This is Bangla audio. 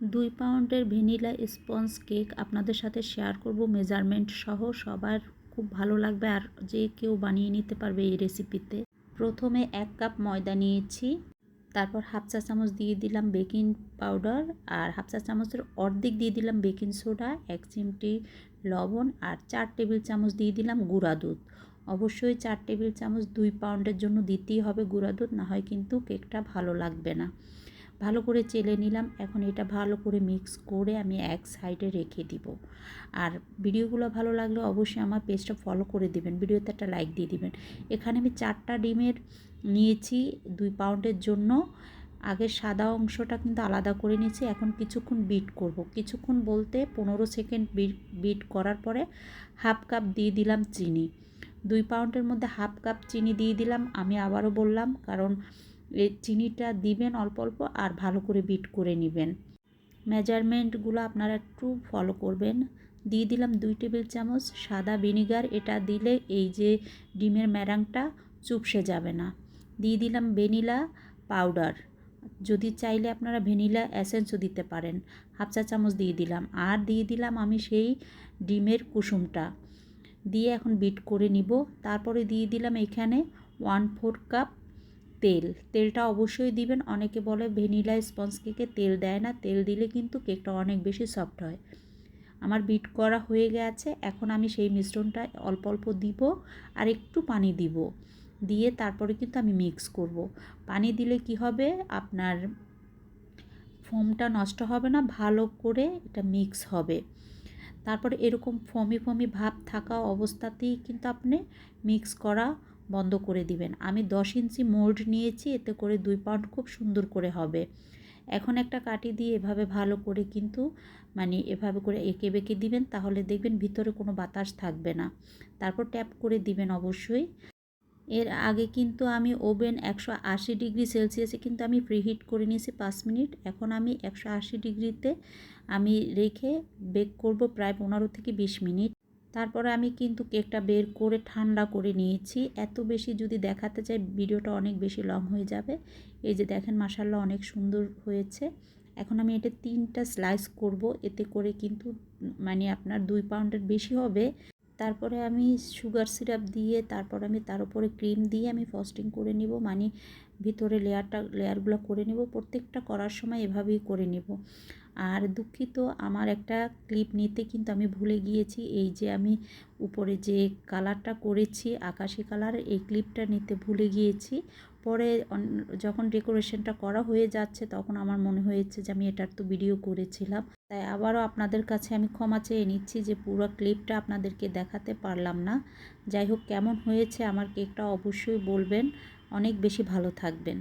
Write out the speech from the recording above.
দুই পাউন্ডের ভ্যানিলা স্পঞ্জ কেক আপনাদের সাথে শেয়ার করব। মেজারমেন্ট সহ সবার খুব ভালো লাগবে আর যে কেউ বানিয়ে নিতে পারবে এই রেসিপিতে। প্রথমে এক কাপ ময়দা নিয়েছি, তারপর হাফ চা চামচ দিয়ে দিলাম বেকিং পাউডার আর হাফ চা চামচের অর্ধেক দিয়ে দিলাম বেকিং সোডা, এক চিমটি লবণ আর চার টেবিল চামচ দিয়ে দিলাম গুঁড়া দুধ। অবশ্যই চার টেবিল চামচ দুই পাউন্ডের জন্য দিতেই হবে গুঁড়া দুধ, না হয় কিন্তু কেকটা ভালো লাগবে না। ভালো করে চেলে নিলাম। এখন এটা ভালো করে মিক্স করে আমি এক সাইডে রেখে দিব। আর ভিডিওগুলো ভালো লাগলে অবশ্যই আমার পেজটা ফলো করে দিবেন। ভিডিওতে একটা লাইক দিয়ে দিবেন। এখানে আমি চারটা ডিমের নিয়েছি দুই পাউন্ডের জন্য। আগে সাদা অংশটা কিন্তু আলাদা করে নিয়েছি। এখন কিছুক্ষণ বিট করব। কিছুক্ষণ বলতে পনেরো সেকেন্ড বিট বিট করার পরে হাফ কাপ দিয়ে দিলাম চিনি। দুই পাউন্ডের মধ্যে হাফ কাপ চিনি দিয়ে দিলাম। আমি আবারও বললাম, কারণ এই চিনিটা দিবেন অল্প অল্প আর ভালো করে বিট করে নেবেন। মেজারমেন্টগুলো আপনারা একটু ফলো করবেন। দিয়ে দিলাম দুই টেবিল চামচ সাদা ভিনিগার এটা দিলে এই যে ডিমের ম্যারাংটা চুপসে যাবে না। দিয়ে দিলাম ভ্যানিলা পাউডার যদি চাইলে আপনারা ভ্যানিলা অ্যাসেন্সও দিতে পারেন। হাফ চা চামচ দিয়ে দিলাম। আর দিয়ে দিলাম আমি সেই ডিমের কুসুমটা। দিয়ে এখন বিট করে নিব। তারপরে দিয়ে দিলাম এখানে ওয়ান ফোর কাপ তেল। তেলটা অবশ্যই দিবেন। অনেকে বলে ভ্যানিলা স্পঞ্জ কেকে তেল দেয় না। তেল দিলে কিন্তু কেকটা অনেক বেশি সফট হয়। আমার বিট করা হয়ে গেছে। এখন আমি সেই মিশ্রণটা অল্প অল্প দিব আর একটু পানি দিব। দিয়ে তারপরে কিন্তু আমি মিক্স করব। পানি দিলে কি হবে? আপনার ফোমটা নষ্ট হবে না। ভালো করে এটা মিক্স হবে। তারপরে এরকম ফমি ফমি ভাব থাকা অবস্থাতেই কিন্তু আপনি মিক্স করা বন্ধ করে দিবেন। আমি দশ ইঞ্চি মোল্ড নিয়েছি, এতে করে দুই পাউন্ড খুব সুন্দর করে হবে। এখন একটা কাটি দিয়ে এভাবে ভালো করে কিন্তু মানে এভাবে করে এঁকে বেঁকে দিবেন, তাহলে দেখবেন ভিতরে কোনো বাতাস থাকবে না। তারপর ট্যাপ করে দিবেন অবশ্যই। এর আগে কিন্তু আমি ওভেন একশো আশি ডিগ্রি সেলসিয়াসে কিন্তু আমি প্রিহিট করে নিয়েছি পাঁচ মিনিট। এখন আমি একশো আশি ডিগ্রিতে আমি রেখে বেক করব প্রায় পনেরো থেকে বিশ মিনিট। তারপরে আমি কিন্তু কেকটা বের করে ঠান্ডা করে নিয়েছি। এত বেশি যদি দেখাতে চাই, ভিডিওটা অনেক বেশি লং হয়ে যাবে। এই যে দেখেন মাসাল্লাহ অনেক সুন্দর হয়েছে। এখন আমি এটা তিনটা স্লাইস করব। এতে করে কিন্তু মানে আপনার দুই পাউন্ডের বেশি হবে। তারপরে আমি সুগার সিরাপ দিয়ে, তারপর আমি তার উপরে ক্রিম দিয়ে আমি ফস্টিং করে নিব। মানে ভিতরে লেয়ারটা, লেয়ারগুলো করে নেব। প্রত্যেকটা করার সময় এভাবেই করে নেব। আর দুঃখিত আমার একটা ক্লিপ নিতে কিন্তু আমি ভুলে গিয়েছি। এই যে আমি উপরে যে কালারটা করেছি, আকাশি কালার, এই ক্লিপটা নিতে ভুলে গিয়েছি। পরে যখন ডেকোরেশনটা করা হয়ে যাচ্ছে, তখন আমার মনে হয়েছে যে আমি এটার তো ভিডিও করেছিলাম। তাই আবারও আপনাদের কাছে আমি ক্ষমা চেয়ে নিচ্ছি যে পুরো ক্লিপটা আপনাদেরকে দেখাতে পারলাম না। যাই হোক, কেমন হয়েছে আমার কেকটা অবশ্যই বলবেন। অনেক বেশি ভালো থাকবেন।